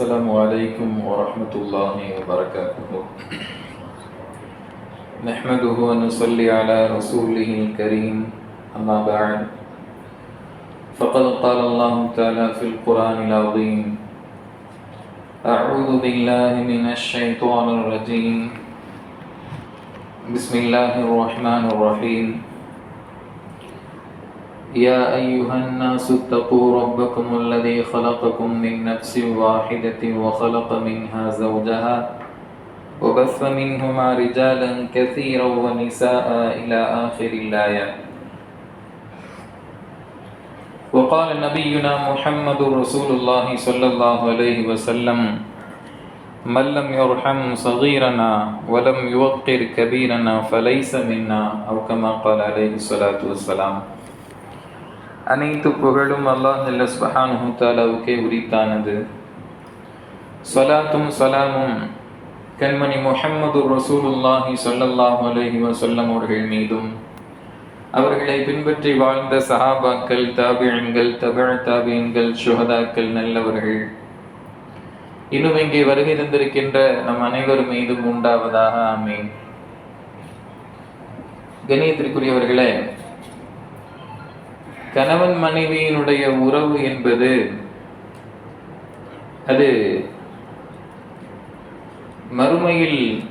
السلام عليكم ورحمة الله وبركاته. نحمده ونصلي على رسوله الكريم. أما بعد فقد قال الله تعالى في القرآن العظيم أعوذ بالله من الشيطان الرجيم. بسم الله الرحمن الرحيم. يا أيها الناس اتقوا ربكم الذي خلقكم من نفس واحدة وخلق منها زوجها وبث منهما رجالا كثيرا ونساء إلى آخر الآية. وقال نبينا محمد رسول الله صلى الله عليه وسلم من لم يرحم صغيرنا ولم يوقر كبيرنا فليس منا أو كما قال عليه الصلاة والسلام. அனைத்து புகழும் அல்லாஹ் ஜல்ல சுபஹானஹு உரித்தானது. சலாத்தும் சலாமும் கண்மணி முஹம்மது ரசூலுல்லாஹி சொல்லல்லாஹு அலஹி வசல்லம் அவர்கள் மீதும். அவர்களை பின்பற்றி வாழ்ந்த சஹாபாக்கள் தாபியன்கள் தபழ தாபியன்கள் சுஹதாக்கள் நல்லவர்கள். இன்னும் இங்கே வருகை தந்திருக்கின்ற நம் அனைவர் மீதும் உண்டாவதாக ஆமீன். கணியத்திற்குரியவர்களே கணவன் மனைவியினுடைய உறவு என்பது அது மறுமையில்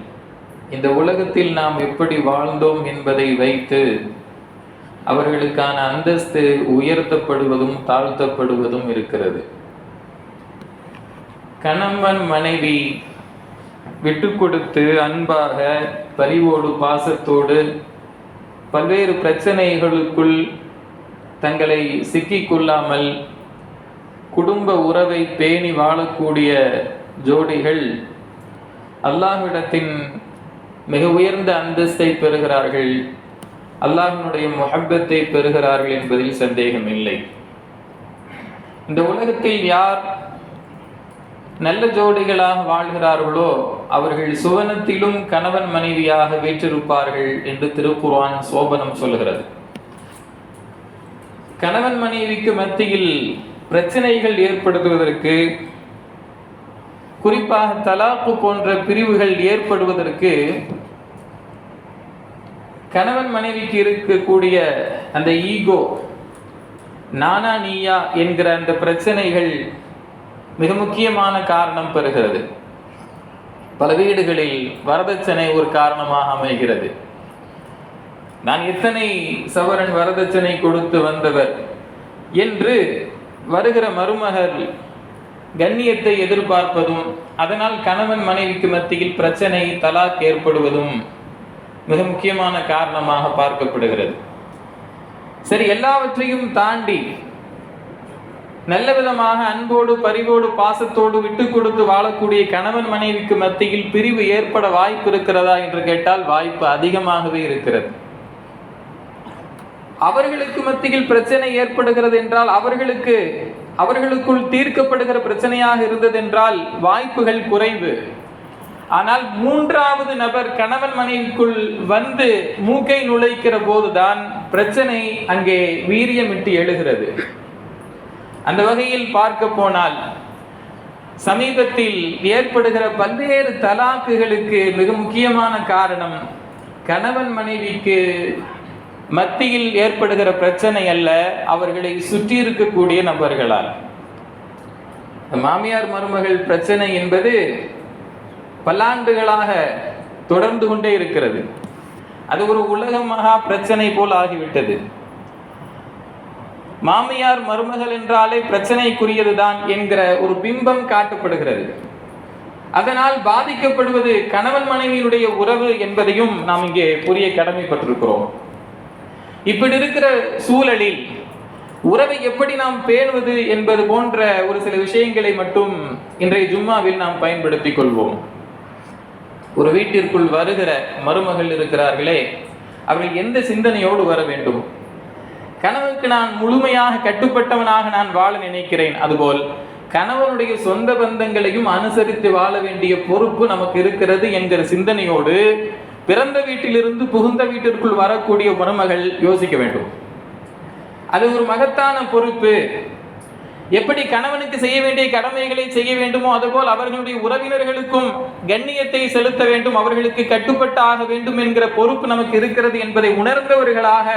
இந்த உலகத்தில் நாம் எப்படி வாழ்ந்தோம் என்பதை வைத்து அவர்களுக்கான அந்தஸ்து உயர்த்தப்படுவதும் தாழ்த்தப்படுவதும் இருக்கிறது. கணவன் மனைவி விட்டு கொடுத்து அன்பாக பரிவோடு பாசத்தோடு பல்வேறு பிரச்சனைகளுக்குள் தங்களை சிக்கிக்கொள்ளாமல் குடும்ப உறவை பேணி வாழக்கூடிய ஜோடிகள் அல்லாஹ்விடத்தின் மிக உயர்ந்த அந்தஸ்தை பெறுகிறார்கள். அல்லாஹினுடைய முகப்பத்தை பெறுகிறார்கள் என்பதில் சந்தேகம் இல்லை இந்த உலகத்தில் யார் நல்ல ஜோடிகளாக வாழ்கிறார்களோ அவர்கள் சுவனத்திலும் கணவன் மனைவியாக வீற்றிருப்பார்கள் என்று திருக்குர்ஆன் சோபனம் சொல்கிறது கணவன் மனைவிக்கு மத்தியில் பிரச்சனைகள் ஏற்படுத்துவதற்கு குறிப்பாக தலாப்பு போன்ற பிரிவுகள் ஏற்படுவதற்கு கணவன் மனைவிக்கு இருக்கக்கூடிய அந்த ஈகோ நானா நீயா என்கிற அந்த பிரச்சனைகள் மிக முக்கியமான காரணம் பெறுகிறது. பல வீடுகளில் வரதட்சணை ஒரு காரணமாக அமைகிறது. நான் எத்தனை சவரன் வரதட்சணை கொடுத்து வந்தவர்? என்று வருகிற மருமகள் கண்ணியத்தை எதிர்பார்ப்பதும் அதனால் கணவன் மனைவிக்கு மத்தியில் பிரச்சனை தலாக் ஏற்படுவதும் மிக முக்கியமான காரணமாக பார்க்கப்படுகிறது. சரி எல்லாவற்றையும் தாண்டி நல்ல விதமாக அன்போடு பரிவோடு பாசத்தோடு விட்டு கொடுத்து வாழக்கூடிய கணவன் மனைவிக்கு மத்தியில் பிரிவு ஏற்பட வாய்ப்பு இருக்கிறதா என்று கேட்டால் வாய்ப்பு அதிகமாகவே இருக்கிறது. அவர்களுக்கு மத்தியில் பிரச்சனை ஏற்படுகிறது என்றால் அவர்களுக்கு அவர்களுக்குள் தீர்க்கப்படுகிற பிரச்சனையாக இருந்தது என்றால் வாய்ப்புகள் குறைவு. ஆனால் மூன்றாவது நபர் கணவன் மனைவிக்குள் வந்து மூக்கை நுழைக்கிற போதுதான் பிரச்சனை அங்கே வீரியமிட்டு எழுகிறது. அந்த வகையில் பார்க்க போனால் சமீபத்தில் ஏற்படுகிற பல்வேறு தலாக்குகளுக்கு மிக முக்கியமான காரணம் கணவன் மனைவிக்கு மத்தியில் ஏற்படுகிற பிரச்சனை அல்ல அவர்களை சுற்றி இருக்கக்கூடிய நபர்களால். மாமியார் மருமகள் பிரச்சனை என்பது பல்லாண்டுகளாக தொடர்ந்து கொண்டே இருக்கிறது. அது ஒரு உலக மகா பிரச்சனை போல் ஆகிவிட்டது. மாமியார் மருமகள் என்றாலே பிரச்சனைக்குரியதுதான் என்கிற ஒரு பிம்பம் காட்டப்படுகிறது. அதனால் பாதிக்கப்படுவது கணவன் மனைவியினுடைய உறவு என்பதையும் நாம் இங்கே புரிய கடமைப்பட்டிருக்கிறோம். இப்படி இருக்கிற சூழலில் உறவை எப்படி நாம் பேணுவது என்பது போன்ற ஒரு சில விஷயங்களை மட்டும் இன்றைய ஜும்மாவில் நாம் பயன்படுத்திக் கொள்வோம். ஒரு வீட்டிற்குள் வருகிற மருமகள் இருக்கிறார்களே அவர்கள் எந்த சிந்தனையோடு வர வேண்டும்? கணவனுக்கு நான் முழுமையாக கட்டுப்பட்டவனாக நான் வாழ நினைக்கிறேன். அதுபோல் கணவனுடைய சொந்த பந்தங்களையும் அனுசரித்து வாழ வேண்டிய பொறுப்பு நமக்கு இருக்கிறது என்கிற சிந்தனையோடு பிறந்த வீட்டிலிருந்து புகுந்த வீட்டிற்குள் வரக்கூடிய மருமகள் யோசிக்க வேண்டும். அது ஒரு மகத்தான பொறுப்பு. எப்படி கணவனுக்கு செய்ய வேண்டிய கடமைகளை செய்ய வேண்டுமோ அதுபோல் அவர்களுடைய உறவினர்களுக்கும் கண்ணியத்தை செலுத்த வேண்டும் அவர்களுக்கு கட்டுப்பட்டு ஆக வேண்டும் என்கிற பொறுப்பு நமக்கு இருக்கிறது என்பதை உணர்ந்தவர்களாக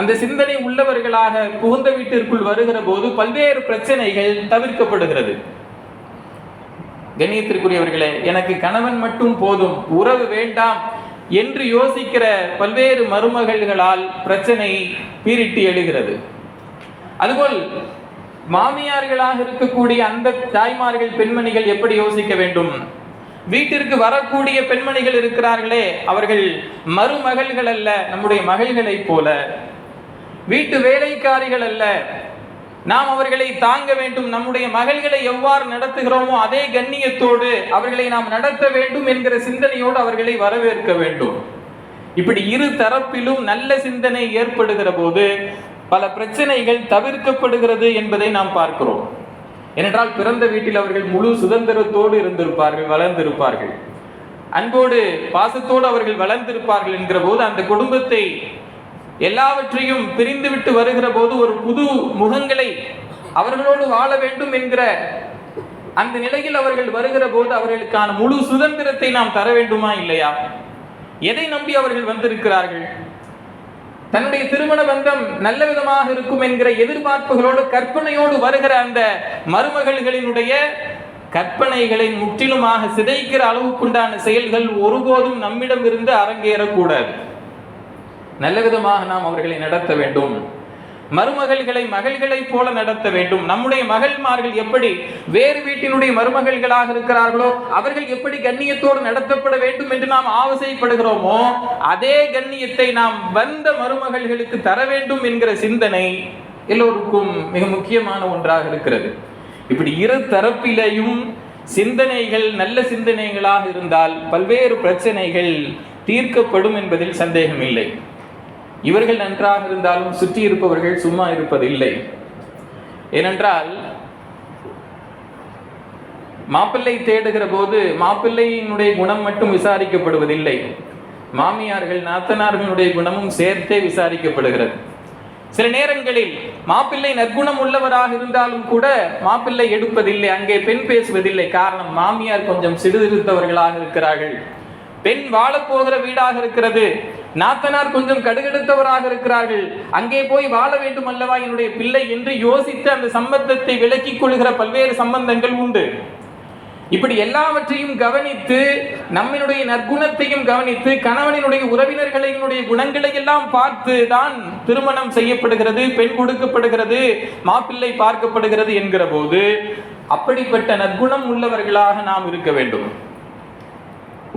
அந்த சிந்தனை உள்ளவர்களாக புகுந்த வீட்டிற்குள் வருகிற போது பல்வேறு பிரச்சனைகள் தவிர்க்கப்படுகிறது. கண்ணியத்திற்குரியவர்களே எனக்கு கணவன் மட்டும் போதும் உறவு வேண்டாம் என்று யோசிக்கிற பல்வேறு மருமகள்களால் பிரச்சனை பீரிட்டு எழுகிறது. அதுபோல் மாமியார்களாக இருக்கக்கூடிய அந்த தாய்மார்கள் பெண்மணிகள் எப்படி யோசிக்க வேண்டும்? வீட்டிற்கு வரக்கூடிய பெண்மணிகள் இருக்கிறார்களே அவர்கள் மருமகள்கள் அல்ல நம்முடைய மகள்களைப் போல. வீட்டு வேலைக்காரிகள் அல்ல நாம் அவர்களை தாங்க வேண்டும். நம்முடைய மகள்களை எவ்வாறு நடத்துகிறோமோ அதே கண்ணியத்தோடு அவர்களை நாம் நடத்த வேண்டும் என்கிற சிந்தனையோடு அவர்களை வரவேற்க வேண்டும். இப்படி இரு தரப்பிலும் நல்ல சிந்தனை ஏற்படுகிற போது பல பிரச்சனைகள் தவிர்க்கப்படுகிறது என்பதை நாம் பார்க்கிறோம். ஏனென்றால் பிறந்த வீட்டில் அவர்கள் முழு சுதந்திரத்தோடு இருந்திருப்பார்கள் வளர்ந்திருப்பார்கள். அன்போடு பாசத்தோடு அவர்கள் வளர்ந்திருப்பார்கள் என்கிற போது அந்த குடும்பத்தை எல்லாவற்றையும் பிரிந்துவிட்டு வருகிற போது ஒரு புது முகங்களை அவர்களோடு வாழ வேண்டும் என்கிற அந்த நிலையில் அவர்கள் வருகிற போது அவர்களுக்கான முழு சுதந்திரத்தை நாம் தர வேண்டுமா இல்லையா? எதை நம்பி அவர்கள் வந்திருக்கிறார்கள்? தன்னுடைய திருமண பந்தம் நல்ல விதமாக இருக்கும் என்கிற எதிர்பார்ப்புகளோடு கற்பனையோடு வருகிற அந்த மருமகள்களினுடைய கற்பனைகளை முற்றிலுமாக சிதைக்கிற அளவுக்குண்டான செயல்கள் ஒருபோதும் நம்மிடம் இருந்து அரங்கேறக்கூடாது. நல்ல விதமாக நாம் அவர்களை நடத்த வேண்டும். மருமகள்களை மகள்களைப் போல நடத்த வேண்டும். நம்முடைய மகள்மார்கள் எப்படி வேறு வீட்டினுடைய மருமகள்களாக இருக்கிறார்களோ அவர்கள் எப்படி கண்ணியத்தோடு நடத்தப்பட வேண்டும் என்று நாம் ஆசைப்படுகிறோமோ அதே கண்ணியத்தை நாம் வந்த மருமகள்களுக்கு தர வேண்டும் என்கிற சிந்தனை எல்லோருக்கும் மிக முக்கியமான ஒன்றாக இருக்கிறது. இப்படி இரு தரப்பிலையும் சிந்தனைகள் நல்ல சிந்தனைகளாக இருந்தால் பல்வேறு பிரச்சனைகள் தீர்க்கப்படும் என்பதில் சந்தேகம் இல்லை இவர்கள் நன்றாக இருந்தாலும் சுற்றி இருப்பவர்கள் சும்மா இருப்பதில்லை. ஏனென்றால் மாப்பிள்ளை தேடுகிற போது மாப்பிள்ளையினுடைய குணம் மட்டும் விசாரிக்கப்படுவதில்லை. மாமியார்கள் நாத்தனார்களுடைய குணமும் சேர்த்தே விசாரிக்கப்படுகிறது. சில நேரங்களில் மாப்பிள்ளை நற்குணம் உள்ளவராக இருந்தாலும் கூட மாப்பிள்ளை எடுப்பதில்லை அங்கே பெண் பேசுவதில்லை. காரணம் மாமியார் கொஞ்சம் சிடுதிருத்தவர்களாக இருக்கிறார்கள். பெண் வாழப்போகிற வீடாக இருக்கிறது. நாத்தனார் கொஞ்சம் கடுகெடுத்தவராக இருக்கிறார்கள். அங்கே போய் வாழ வேண்டும் அல்லவா என்னுடைய பிள்ளை என்று யோசித்து அந்த சம்பந்தத்தை விலக்கிக் கொள்கிற பல்வேறு சம்பந்தங்கள் உண்டு. இப்படி எல்லாவற்றையும் கவனித்து நம்மளுடைய நற்குணத்தையும் கவனித்து கணவனினுடைய உறவினர்களினுடைய குணங்களை எல்லாம் பார்த்து தான் திருமணம் செய்யப்படுகிறது பெண் கொடுக்கப்படுகிறது மாப்பிள்ளை பார்க்கப்படுகிறது என்கிற போது அப்படிப்பட்ட நற்குணம் உள்ளவர்களாக நாம் இருக்க வேண்டும்.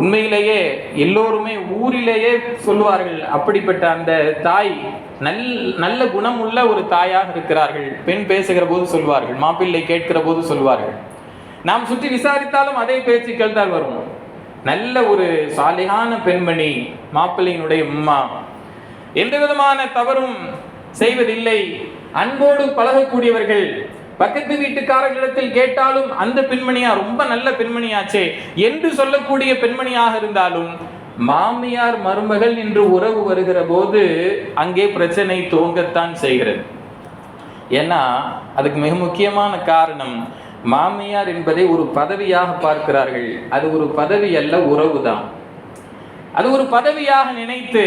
உண்மையிலேயே எல்லோருமே ஊரிலேயே சொல்லுவார்கள் அப்படிப்பட்ட அந்த தாய் நல் நல்ல குணம் உள்ள ஒரு தாயாக இருக்கிறார்கள். பெண் பேசுகிற போது சொல்வார்கள் மாப்பிள்ளை கேட்கிற போது சொல்வார்கள். நாம் சுற்றி விசாரித்தாலும் அதே பேச்சுக்கள் தான் வரும். நல்ல ஒரு சாலையான பெண்மணி மாப்பிள்ளையினுடைய உம்மா எந்த விதமான தவறும் செய்வதில்லை. அன்போடு பழகக்கூடியவர்கள் பக்கத்து வீட்டுக்காரர்களிடத்தில் கேட்டாலும் அந்த பெண்மணியா ரொம்ப நல்ல பெண்மணியாச்சே என்று சொல்லக்கூடிய பெண்மணியாக இருந்தாலும் மாமியார் மருமகள் என்று உறவு வருகிற போது அங்கே பிரச்சனை துவங்கத்தான் செய்கிறது. ஏன்னா அதுக்கு மிக முக்கியமான காரணம் மாமியார் என்பதை ஒரு பதவியாக பார்க்கிறார்கள். அது ஒரு பதவி அல்ல உறவு தான் அது ஒரு பதவியாக நினைத்து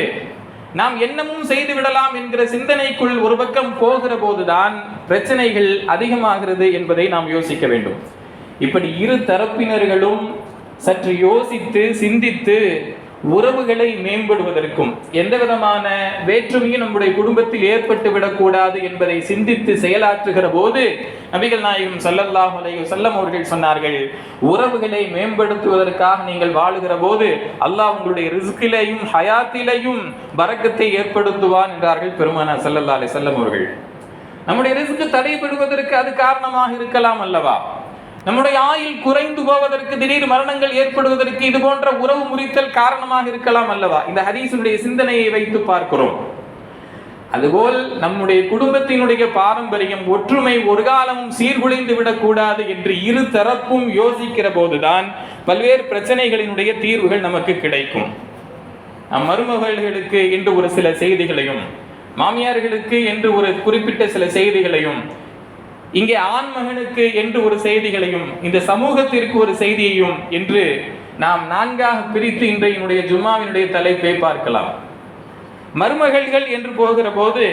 நாம் என்னமும் செய்து விடலாம் என்கிற சிந்தனைக்குள் ஒரு பக்கம் போகிற போதுதான் பிரச்சனைகள் அதிகமாகிறது என்பதை நாம் யோசிக்க வேண்டும். இப்படி இரு தரப்பினர்களும் சற்று யோசித்து சிந்தித்து உறவுகளை மேம்படுவதற்கும் எந்த விதமான வேற்றுமையும் நம்முடைய குடும்பத்தில் ஏற்பட்டு விடக்கூடாது என்பதை சிந்தித்து செயலாற்றுகிற போது நபிகள் நாயகம் சல்லல்லாஹ் அலையோ செல்லம் அவர்கள் சொன்னார்கள் உறவுகளை மேம்படுத்துவதற்காக நீங்கள் வாழுகிற போது அல்லாஹ் உங்களுடைய ரிஸ்கிலையும் ஹயாத்திலையும் பறக்கத்தை ஏற்படுத்துவான் என்றார்கள் பெருமானா சல்லல்லா அலி செல்லம் அவர்கள். நம்முடைய ரிஸ்க் தடைபடுவதற்கு அது காரணமாக இருக்கலாம் அல்லவா? நம்முடைய ஆயில் குறைந்து போவதற்கு திடீர் மரணங்கள் ஏற்படுவதற்கு இது போன்ற உறவு முறித்தல் காரணமாக இருக்கலாம் அல்லவா? இந்த ஹதீஸுடைய சிந்தனையை வைத்து பார்க்கிறோம். அதுபோல் நம்முடைய குடும்பத்தினுடைய பாரம்பரியம் ஒற்றுமை ஒரு காலமும் சீர்குலைந்து விடக்கூடாது என்று இரு தரப்பும் யோசிக்கிற போதுதான் பல்வேறு பிரச்சனைகளினுடைய தீர்வுகள் நமக்கு கிடைக்கும். நம் மருமகள்களுக்கு என்று ஒரு சில செய்திகளையும் மாமியார்களுக்கு என்று ஒரு குறிப்பிட்ட சில செய்திகளையும் இங்கே ஆண் மகனுக்கு என்று ஒரு செய்திகளையும் இந்த சமூகத்திற்கு ஒரு செய்தியையும் என்று நாம் நான்காக பிரித்து இன்றையினுடைய ஜும்மாவினுடைய தலைப்பை பார்க்கலாம். மருமகள்கள் என்று போகிற போது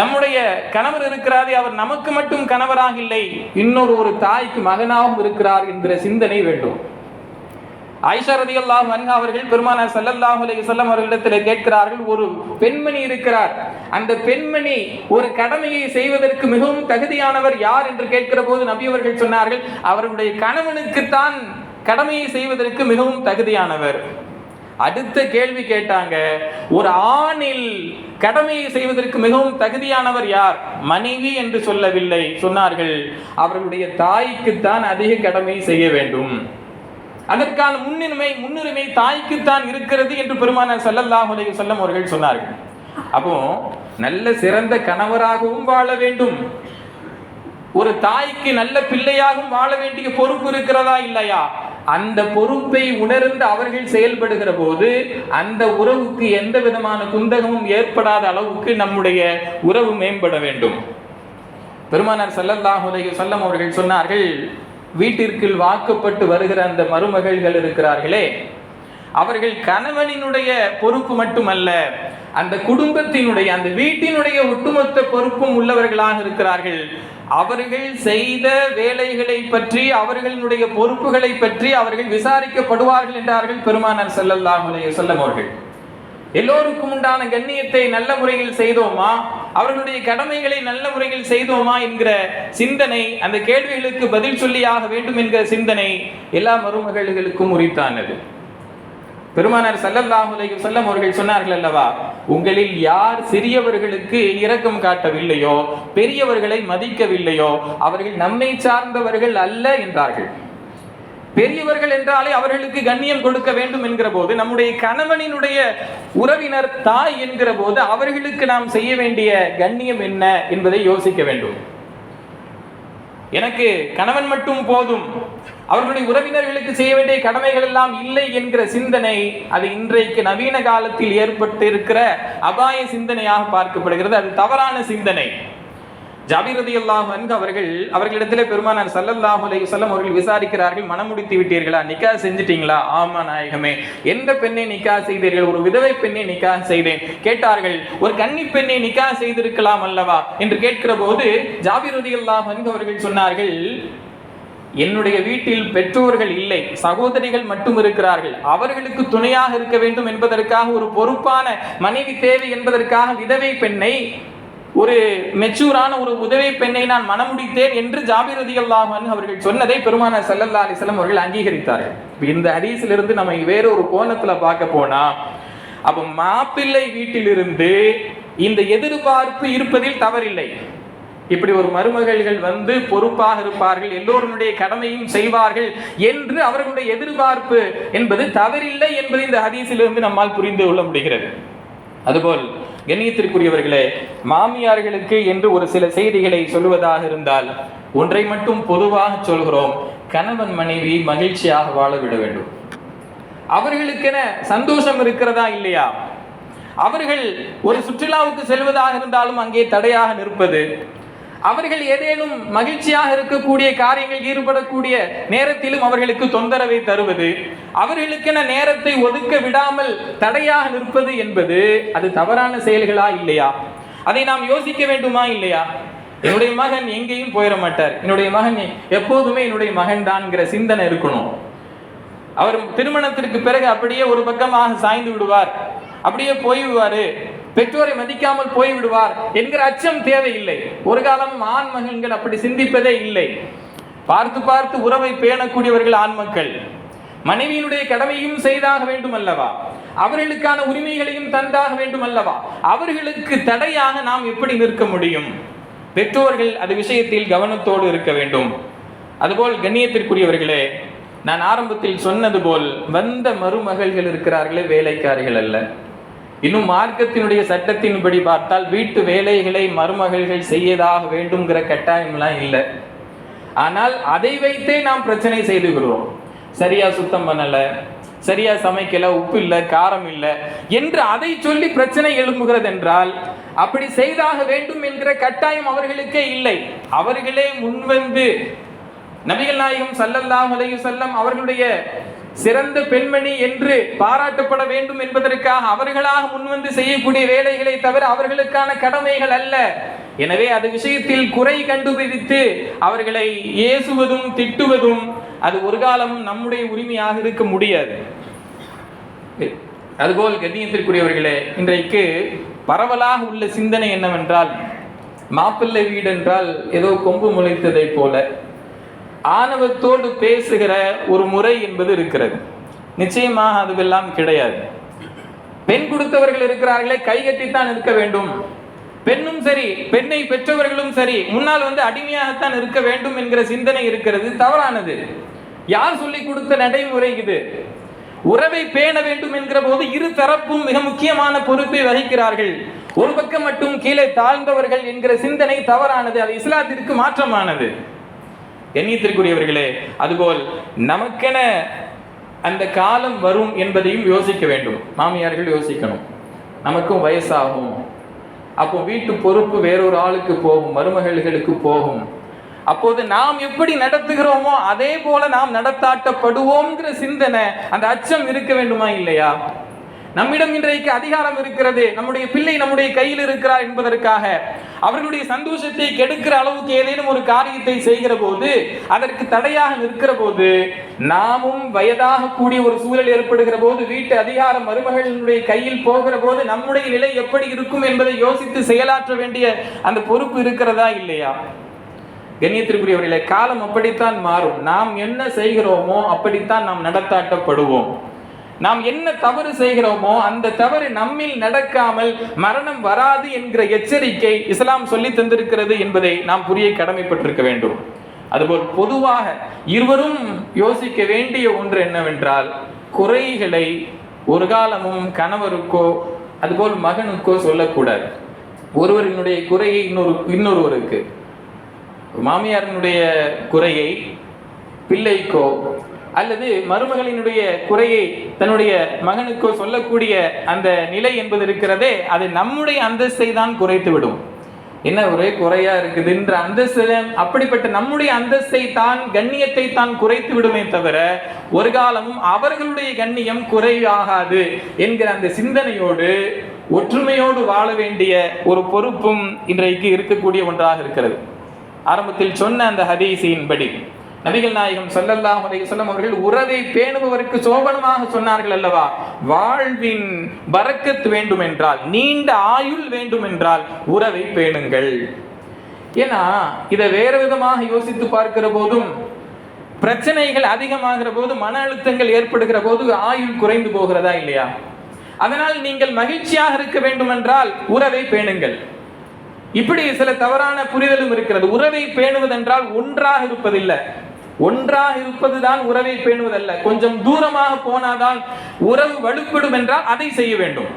நம்முடைய கணவர் இருக்கிறாரே அவர் நமக்கு மட்டும் கணவராக இல்லை இன்னொரு ஒரு தாய்க்கு மகனாகவும் இருக்கிறார் என்கிற சிந்தனை வேண்டும். ஆயிஷா ரதியல்லாஹு அன்ஹா அவர்கள் பெருமானார் சல்லல்லாஹு அலைஹி வஸல்லம் அவர்களிடத்தில் கேட்கிறார்கள் ஒரு பெண்மணி இருக்கிறார். அந்த பெண்மணி ஒரு கடமையை செய்வதற்கு மிகவும் தகுதியானவர் யார் என்று கேட்கிற போது நபி அவர்கள் சொன்னார்கள் அவருடைய கணவனுக்குத்தான் கடமையை செய்வதற்கு மிகவும் தகுதியானவர். அடுத்த கேள்வி கேட்டாங்க ஒரு ஆணில் கடமையை செய்வதற்கு மிகவும் தகுதியானவர் யார்? மனைவி என்று சொல்லவில்லை சொன்னார்கள் அவர்களுடைய தாய்க்குத்தான் அதிக கடமை செய்ய வேண்டும். அதற்கான முன்னுரிமை முன்னுரிமை தாய்க்குத்தான் இருக்கிறது என்று பெருமான ஸல்லல்லாஹு அலைஹி அவர்கள் சொன்னார்கள். அப்போ நல்ல சிறந்த கணவராகவும் வாழ வேண்டும். ஒரு தாய்க்கு நல்ல பிள்ளையாகவும் வாழ வேண்டிய பொறுப்பு இருக்கிறதா இல்லையா? அந்த பொறுப்பை உணர்ந்து அவர்கள் செயல்படுகிற போது அந்த உறவுக்கு எந்த விதமான குந்தகமும் ஏற்படாத அளவுக்கு நம்முடைய உறவு மேம்பட வேண்டும். பெருமானார் ஸல்லல்லாஹு அலைஹி அவர்கள் சொன்னார்கள் வீட்டிற்குள் வாக்கப்பட்டு வருகிற அந்த மருமகள்கள் இருக்கிறார்களே அவர்கள் கணவனினுடைய பொறுப்பு மட்டுமல்ல அந்த குடும்பத்தினுடைய அந்த வீட்டினுடைய ஒட்டுமொத்த பொறுப்பும் உள்ளவர்களாக இருக்கிறார்கள். அவர்கள் செய்த வேலைகளை பற்றி அவர்களினுடைய பொறுப்புகளை பற்றி அவர்கள் விசாரிக்கப்படுவார்கள் என்றார்கள் பெருமானார் ஸல்லல்லாஹு அலைஹி அவர்கள். எல்லோருக்கும் உண்டான கண்ணியத்தை நல்ல முறையில் செய்தோமா? அவர்களுடைய கடமைகளை நல்ல முறையில் செய்தோமா என்கிற சிந்தனை அந்த கேள்விகளுக்கு பதில் சொல்லியாக வேண்டும் என்கிற சிந்தனை எல்லா மருமகளுக்கும் உரித்தானது. பெருமானார் ஸல்லல்லாஹு அலைஹி அவர்கள் சொன்னார்கள் அல்லவா உங்களில் யார் சிறியவர்களுக்கு இரக்கம் காட்டவில்லையோ பெரியவர்களை மதிக்கவில்லையோ அவர்கள் நம்மை சார்ந்தவர்கள் அல்ல என்றார்கள். பெரியவர்கள் என்றாலே அவர்களுக்கு கண்ணியம் கொடுக்க வேண்டும் என்கிற போது நம்முடைய கணவனினுடைய உறவினர் தாய் என்கிற போது அவர்களுக்கு நாம் செய்ய வேண்டிய கண்ணியம் என்ன என்பதை யோசிக்க வேண்டும். எனக்கு கணவன் மட்டும் போதும். அவர்களுடைய உறவினர்களுக்கு செய்ய வேண்டிய கடமைகள் எல்லாம் இல்லை என்கிற சிந்தனை அது இன்றைக்கு நவீன காலத்தில் ஏற்பட்டு இருக்கிற அபாய சிந்தனையாக பார்க்கப்படுகிறது. அது தவறான சிந்தனை. ஜாபீர் அல்லாஹ் அன்ஹு அவர்கள் அவர்களிடத்திலே பெருமானார் சல்லல்லாஹ் அலைஹி வஸல்லம் அவர்கள் விசாரிக்கிறார்கள் மனம் முடித்து விட்டீர்களா நிக்கா செஞ்சிட்டீங்களா? ஆமா நாயகமே. எந்த பெண்ணை நிக்கா செய்தீர்கள்? ஒரு விதவை பெண்ணை நிக்கா செய்தேன். கேட்டார்கள் ஒரு கன்னி பெண்ணை நிக்கா செய்திருக்கலாம் அல்லவா? என்று கேட்கிற போது ஜாபீர் ரலியல்லாஹு அன்ஹு அவர்கள் சொன்னார்கள் என்னுடைய வீட்டில் பெற்றோர்கள் இல்லை சகோதரிகள் மட்டும் இருக்கிறார்கள். அவர்களுக்கு துணையாக இருக்க வேண்டும் என்பதற்காக ஒரு பொறுப்பான மனைவி தேவை என்பதற்காக விதவை பெண்ணை ஒரு மெச்சூரான ஒரு உதவி பெண்ணை நான் மனமுடித்தேன் என்று ஜாபிர் ரதியல்லாஹு அவர்கள் சொன்னதை பெருமான சல்லல்லா அலிஸ்லம் அவர்கள் அங்கீகரித்தார்கள். இந்த ஹதீஸிலிருந்து நம்ம வேற ஒரு கோணத்துல பார்க்க போனா அப்ப மாப்பிள்ளை வீட்டிலிருந்து இந்த எதிர்பார்ப்பு இருப்பதில் தவறில்லை. இப்படி ஒரு மருமகள்கள் வந்து பொறுப்பாக இருப்பார்கள் எல்லோருடைய கடமையும் செய்வார்கள் என்று அவர்களுடைய எதிர்பார்ப்பு என்பது தவறில்லை என்பது இந்த ஹதீஸிலிருந்து நம்மால் புரிந்து கொள்ள முடிகிறது. அதுபோல் கண்ணியத்திற்குரியவர்களே மாமியார்களுக்கு என்று ஒரு சில செய்திகளை சொல்லுவதாக இருந்தால் ஒன்றை மட்டும் பொதுவாக சொல்கிறோம். கணவன் மனைவி மகிழ்ச்சியாக வாழ விட வேண்டும். அவர்களுக்கென சந்தோஷம் இருக்கிறதா இல்லையா? அவர்கள் ஒரு சுற்றுலாவுக்கு செல்வதாக இருந்தாலும் அங்கே தடையாக நிற்பது அவர்கள் ஏதேனும் மகிழ்ச்சியாக இருக்கக்கூடிய காரியங்கள் ஈடுபடக்கூடிய நேரத்திலும் அவர்களுக்கு தொந்தரவை தருவது அவர்களுக்கென நேரத்தை ஒதுக்க விடாமல் தடையாக நிற்பது என்பது அது தவறான செயல்களா இல்லையா? அதை நாம் யோசிக்க வேண்டுமா இல்லையா? என்னுடைய மகன் எங்கேயும் போயிட மாட்டார். என்னுடைய மகன் எப்போதுமே என்னுடைய மகன் தான்ங்கிற சிந்தனை இருக்கணும். அவர் திருமணத்திற்கு பிறகு அப்படியே ஒரு பக்கமாக சாய்ந்து விடுவார். அப்படியே போய்விடுவாரு. பெற்றோரை மதிக்காமல் போய் விடுவார் என்கிற அச்சம் தேவையில்லை. ஒரு காலம் ஆண் மகன்கள் அப்படி சிந்திப்பதே இல்லை. பார்த்து பார்த்து உறவை பேணக்கூடியவர்கள் ஆண் மக்கள். மனைவியினுடைய கடமையும் செய்தாக வேண்டும் அல்லவா அவர்களுக்கான உரிமைகளையும் தந்தாக வேண்டும் அல்லவா அவர்களுக்கு தடையாக நாம் எப்படி நிற்க முடியும்? பெற்றோர்கள் அது விஷயத்தில் கவனத்தோடு இருக்க வேண்டும். அதுபோல் கண்ணியத்திற்குரியவர்களே நான் ஆரம்பத்தில் சொன்னது போல் வந்த மருமகள்கள் இருக்கிறார்களே வேலைக்காரிகள் அல்ல. இன்னும் மார்க்கத்தினுடைய சட்டத்தின்படி பார்த்தால் வீட்டு வேலைகளை மருமகள்கள் செய்யதாக வேண்டும்ங்கிற கட்டாயம்லாம் இல்லை. ஆனால் அதை வைத்தே நாம் பிரச்சனை செய்துகிறோம். சரியா சுத்தம் பண்ணல சரியா சமைக்கல உப்பு இல்லை காரம் இல்லை என்று அதை சொல்லி பிரச்சனை எழும்புகிறது என்றால் அப்படி செய்தாக வேண்டும் என்கிற கட்டாயம் அவர்களுக்கே இல்லை. அவர்களே முன்வந்து நபிகள் நாயகம் சல்லல்லாஹ் அலையு செல்லம் அவர்களுடைய சிறந்த பெண்மணி என்று பாராட்டப்பட வேண்டும் என்பதற்காக அவர்களாக முன்வந்து செய்யக்கூடிய வேலைகளை தவிர அவர்களுக்கான கடமைகள் அல்ல. எனவே அது விஷயத்தில் குறை கண்டுபிடித்து அவர்களை ஏசுவதும் திட்டுவதும் அது ஒரு காலமும் நம்முடைய உரிமையாக இருக்க முடியாது. அதுபோல் கண்ணியத்திற்குரியவர்களே இன்றைக்கு பரவலாக உள்ள சிந்தனை என்னவென்றால் மாப்பிள்ளை வீடு என்றால் ஏதோ கொம்பு முளைத்ததை போல ஆணவத்தோடு பேசுகிற ஒரு முறை என்பது இருக்கிறது. நிச்சயமாக அதுவெல்லாம் கிடையாது. பெண் கொடுத்தவர்கள் இருக்கிறார்களே கைகட்டித்தான் இருக்க வேண்டும். பெண்ணும் சரி பெண்ணை பெற்றவர்களும் சரி முன்னால் வந்து அடிமையாகத்தான் இருக்க வேண்டும் என்கிற சிந்தனை இருக்கிறது தவறானது. யார் சொல்லி கொடுத்த நடைமுறை இது? உறவை பேண வேண்டும் என்கிற போது இரு தரப்பும் மிக முக்கியமான பொறுப்பை வகிக்கிறார்கள். ஒரு பக்கம் மட்டும் கீழே தாழ்ந்தவர்கள் என்கிற சிந்தனை தவறானது அது இஸ்லாத்திற்கு மாற்றமானது. எண்ணியத்திற்குரியவர்களே அதுபோல் நமக்கென அந்த காலம் வரும் என்பதையும் யோசிக்க வேண்டும். மாமியார்கள் யோசிக்கணும். நமக்கும் வயசாகும். அப்போ வீட்டு பொறுப்பு வேறொரு ஆளுக்கு போகும் மருமகள்களுக்கு போகும். அப்போது நாம் எப்படி நடத்துகிறோமோ அதே போல நாம் நடத்தாட்டப்படுவோங்கிற சிந்தனை அந்த அச்சம் இருக்க வேண்டுமா இல்லையா? நம்மிடம் இன்றைக்கு அதிகாரம் இருக்கிறது. நம்முடைய பிள்ளை நம்முடைய கையில் இருக்கிறார் என்பதற்காக. அவர்களுடைய சந்தோஷத்தை கெடுக்கிற அளவுக்கு ஏதேனும் ஒரு காரியத்தை செய்கிற போது அதற்கு தடையாக நிற்கிற போது நாமும் வயதாக கூடிய ஒரு சூழல் ஏற்படுகிற போது வீட்டு அதிகாரம் மருமகளினுடைய கையில் போகிற போது நம்முடைய நிலை எப்படி இருக்கும் என்பதை யோசித்து செயலாற்ற வேண்டிய அந்த பொறுப்பு இருக்கிறதா இல்லையா? கண்ணியத்திற்குரியவர்களே காலம் அப்படித்தான் மாறும். நாம் என்ன செய்கிறோமோ அப்படித்தான் நாம் நடத்தாட்டப்படுவோம். நாம் என்ன தவறு செய்கிறோமோ அந்த தவறு நம்மில் நடக்காமல் மரணம் வராது என்கிற எச்சரிக்கை இஸ்லாம் சொல்லி தந்திருக்கிறது என்பதை நாம் புரிய கடமைப்பட்டிருக்க வேண்டும். அதுபோல் பொதுவாக இருவரும் யோசிக்க வேண்டிய ஒன்று என்னவென்றால் குறைகளை ஒரு காலமும் கணவருக்கோ அதுபோல் மகனுக்கோ சொல்லக்கூடாது. ஒருவரினுடைய குறையை இன்னொரு இன்னொருவருக்கு. மாமியாரினுடைய குறையை பிள்ளைக்கோ அல்லது மருமகளினுடைய குறையை தன்னுடைய மகனுக்கோ சொல்லக்கூடிய அந்த நிலை என்பது இருக்கிறதே அது நம்முடைய அந்தஸ்தை தான் குறைத்து விடும் என்ன ஒரே குறையா இருக்குதுன்ற அந்தஸ்து அப்படிப்பட்ட நம்முடைய அந்தஸ்தை தான் கண்ணியத்தை தான் குறைத்து விடுமே தவிர ஒரு காலமும் அவர்களுடைய கண்ணியம் குறைவாகாது என்கிற அந்த சிந்தனையோடு ஒற்றுமையோடு வாழ வேண்டிய ஒரு பொறுப்பும் இன்றைக்கு இருக்கக்கூடிய ஒன்றாக இருக்கிறது. ஆரம்பத்தில் சொன்ன அந்த ஹதீசியின்படி நபிகள் நாயகம் சொல்லல்லாம் சொல்லம் அவர்கள் உறவை பேணுபவருக்கு சோபனமாக சொன்னார்கள் அல்லவா? வாழ்வின் பரக்கத் வேண்டும் என்றால் நீண்ட ஆயுள் வேண்டும் என்றால் உறவை பேணுங்கள். ஏன்னா இதை வேறு விதமாக யோசித்து பார்க்கிற போதும் பிரச்சனைகள் அதிகமாகிற போது மன அழுத்தங்கள் ஏற்படுகிற போது ஆயுள் குறைந்து போகிறதா இல்லையா? அதனால் நீங்கள் மகிழ்ச்சியாக இருக்க வேண்டும் என்றால் உறவை பேணுங்கள். இப்படி சில தவறான புரிதலும் இருக்கிறது. உறவை பேணுவதென்றால் ஒன்றாக இருப்பதில்லை. ஒன்றாக இருப்பதுதான் உறவை பேணுவதல்ல. கொஞ்சம் தூரமாக போனாதான் உறவு வலுப்படும் என்றால் அதை செய்ய வேண்டும்.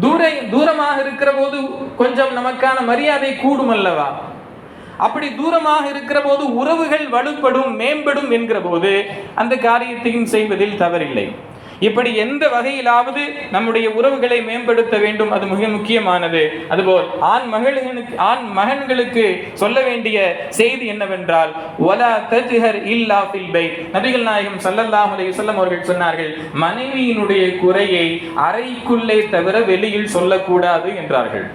தூர தூரமாக இருக்கிற போது கொஞ்சம் நமக்கான மரியாதை கூடும் அல்லவா அப்படி தூரமாக இருக்கிற போது உறவுகள் வலுப்படும் மேம்படும் என்கிற போது அந்த காரியத்தையும் செய்வதில் தவறில்லை. இப்படி எந்த வகையிலாவது நம்முடைய உறவுகளை மேம்படுத்த வேண்டும் அது மிக முக்கியமானது. அதுபோல் ஆண் மகளுக்கு ஆண் மகன்களுக்கு சொல்ல வேண்டிய செய்தி என்னவென்றால் ஒலா தஜ்ஹர் இல்லா ஃபில் பைத். நபிகள் நாயகம் சல்லல்லாஹ் அலைஹி வஸல்லம் அவர்கள் சொன்னார்கள் மனைவியினுடைய குறையை அறைக்குள்ளே தவிர வெளியில் சொல்லக்கூடாது என்றார்கள்.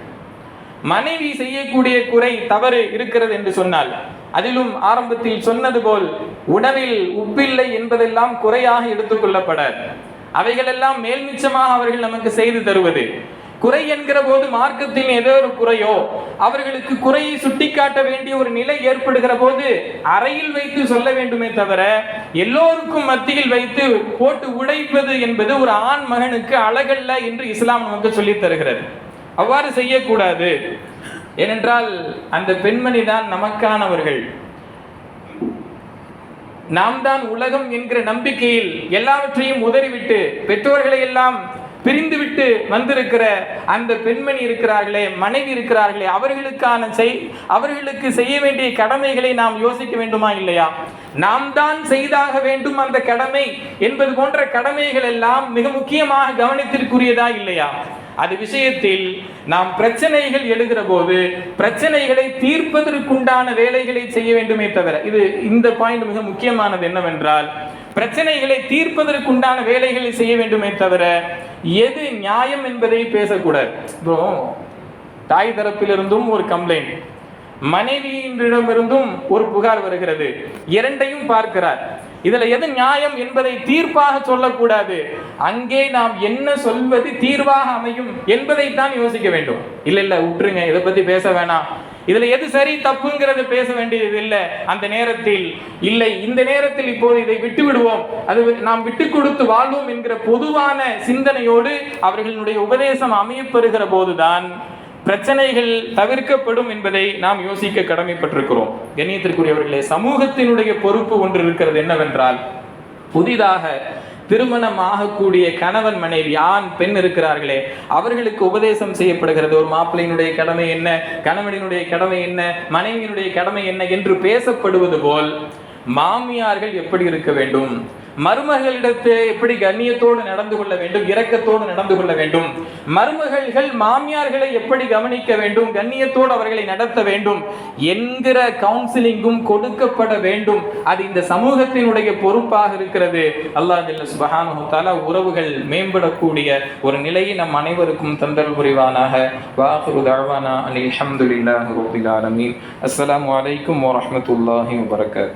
மனைவி செய்யக்கூடிய குறை தவறு இருக்கிறது என்று சொன்னால் அதிலும் ஆரம்பத்தில் சொன்னது போல் உணவில் உப்பில்லை என்பதெல்லாம் குறையாக எடுத்துக்கொள்ளப்படாது அவைகளெல்லாம் மேல்மிச்சமாக அவர்கள் நமக்கு செய்து தருவது. குறை என்கிற போது மார்க்கத்தின் ஏதோ ஒரு குறையோ அவர்களுக்கு குறையை சுட்டிக்காட்ட வேண்டிய ஒரு நிலை ஏற்படுகிற போது அறையில் வைத்து சொல்ல வேண்டுமே தவிர எல்லோருக்கும் மத்தியில் வைத்து போட்டு உடைப்பது என்பது ஒரு ஆண் மகனுக்கு அழகல்ல என்று இஸ்லாம் நமக்கு சொல்லித் தருகிறது. அவ்வாறு செய்யக்கூடாது. ஏனென்றால் அந்த பெண்மணி தான் நமக்கானவர்கள். நாம் தான் உலகம் என்கிற நம்பிக்கையில் எல்லாவற்றையும் உதறிவிட்டு பெற்றோர்களை எல்லாம் பிரிந்துவிட்டு வந்திருக்கிற அந்த பெண்மணி இருக்கிறார்களே மனைவி இருக்கிறார்களே அவர்களுக்கான செய் அவர்களுக்கு செய்ய வேண்டிய கடமைகளை நாம் யோசிக்க வேண்டுமா இல்லையா? நாம் தான் செய்தாக வேண்டும் அந்த கடமை என்பது போன்ற கடமைகள் எல்லாம் மிக முக்கியமாக கவனத்திற்குரியதா இல்லையா? அது விஷயத்தில் நாம் பிரச்சனைகள் எழுகிற போது பிரச்சனைகளை தீர்ப்பதற்குண்டான வேலைகளை செய்ய வேண்டுமே தவிர இது இந்த பாயிண்ட் மிக முக்கியமானது என்னவென்றால் பிரச்சனைகளை தீர்ப்பதற்குண்டான வேலைகளை செய்ய வேண்டுமே தவிர எது நியாயம் என்பதை பேசக்கூடாது. இப்போ தாய் தரப்பிலிருந்தும் ஒரு கம்ப்ளைண்ட் மனைவியினிடமிருந்தும் ஒரு புகார் வருகிறது. இரண்டையும் பார்க்கிறார். இதுல எது நியாயம் என்பதை தீர்ப்பாக சொல்லக்கூடாது. அங்கே நாம் என்ன சொல்வது தீர்வாக அமையும் என்பதைத்தான் யோசிக்க வேண்டும். இல்ல இல்ல விட்டுருங்க இதை பத்தி பேச வேணாம். இதுல எது சரி தப்புங்கிறது பேச வேண்டியது இல்லை. அந்த நேரத்தில் இல்லை இந்த நேரத்தில் இப்போது இதை விட்டு விடுவோம் அது நாம் விட்டு கொடுத்து வாழ்வோம் என்கிற பொதுவான சிந்தனையோடு அவர்களுடைய உபதேசம் அமையப்பெறுகிற போதுதான் பிரச்சனைகள் தவிர்க்கப்படும் என்பதை நாம் யோசிக்க கடமைப்பட்டிருக்கிறோம். கண்ணியத்திற்குரியவர்களே சமூகத்தினுடைய பொறுப்பு ஒன்று இருக்கிறது என்னவென்றால் புதிதாக திருமணம் ஆகக்கூடிய கணவன் மனைவி ஆண் பெண் இருக்கிறார்களே அவர்களுக்கு உபதேசம் செய்யப்படுகிறது. ஒரு மாப்பிள்ளையினுடைய கடமை என்ன? கணவனினுடைய கடமை என்ன? மனைவியினுடைய கடமை என்ன? என்று பேசப்படுவது போல் மாமியார்கள் எப்படி இருக்க வேண்டும்? மருமகளிடத்தை எப்படி கண்ணியத்தோடு நடந்து கொள்ள வேண்டும் இரக்கத்தோடு நடந்து கொள்ள வேண்டும்? மருமகள்கள் மாமியார்களை எப்படி கவனிக்க வேண்டும் கண்ணியத்தோடு அவர்களை நடத்த வேண்டும் என்கிற கவுன்சிலிங்கும் கொடுக்கப்பட வேண்டும். அது இந்த சமூகத்தினுடைய பொறுப்பாக இருக்கிறது. அல்லாஹ் ஜல்ல உறவுகள் மேம்படக்கூடிய ஒரு நிலையை நம் அனைவருக்கும் தந்தல் புரிவானாக. வாஹிரு தஅவானா அனில் ஹம்துலில்லாஹி ஆலமீன்.